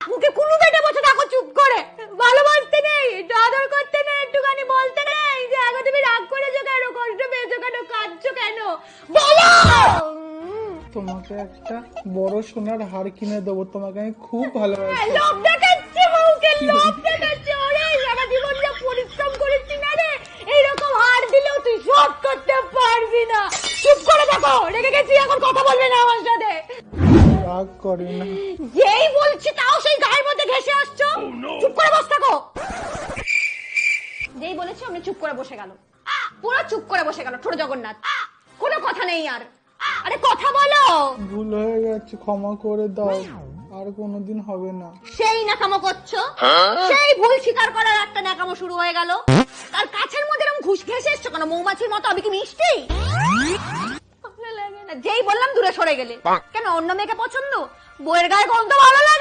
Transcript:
মুখে কুলু বেটে বসে থাকো চুপ করে। ভালোবাসতে নেই একটু আদর করতে নেই একটুখানি বলতে নেই। যে আগে তুমি রাগ করেছ কেন কষ্ট পেয়েছ কেন কাঁদছো কেন? বলো! তোমাকে একটা বড় সোনার হার কিনে দেবো তোমাকে আমি খুব ভালোবাসি। লোভ দেখাচ্ছে বউকে লোভ দেখাচ্ছে ওরে সারা জীবন যা পরিশ্রম করেছি না রে এইরকম হার দিলেও তুই শোধ করতে পারবি না। চুপ করে থাকো রেগে গেছি এখন কথা বলবে না আমার সাথে। রাগ করে না। যেই বলছি তাও সেই গায়ের মধ্যে ঘেসে আসছো? চুপ করে বসে থাকো। যেই বলেছি আমি চুপ করে বসে গেল। পুরো চুপ করে বসে গেল ছোট জগন্নাথ। কোনো কথা নেই আর। আরে কথা বলো। ভুল হয়ে গেছে ক্ষমা করে দাও। আর কোনোদিন হবে না। সেই নাকামো করছ? সেই ভুল স্বীকার করার একটা নাকামো শুরু হয়ে গেল। আর কাছের মধ্যে এরকম ঘুষ ঘেসে এসছো কেন? মৌমাছির মতো? আমি কি মিষ্টি? যেই বললাম দূরে সরে গেলে। কেন অন্য মেয়েকে পছন্দ? বইয়ের গায়ে গন্ধ ভালো লাগে।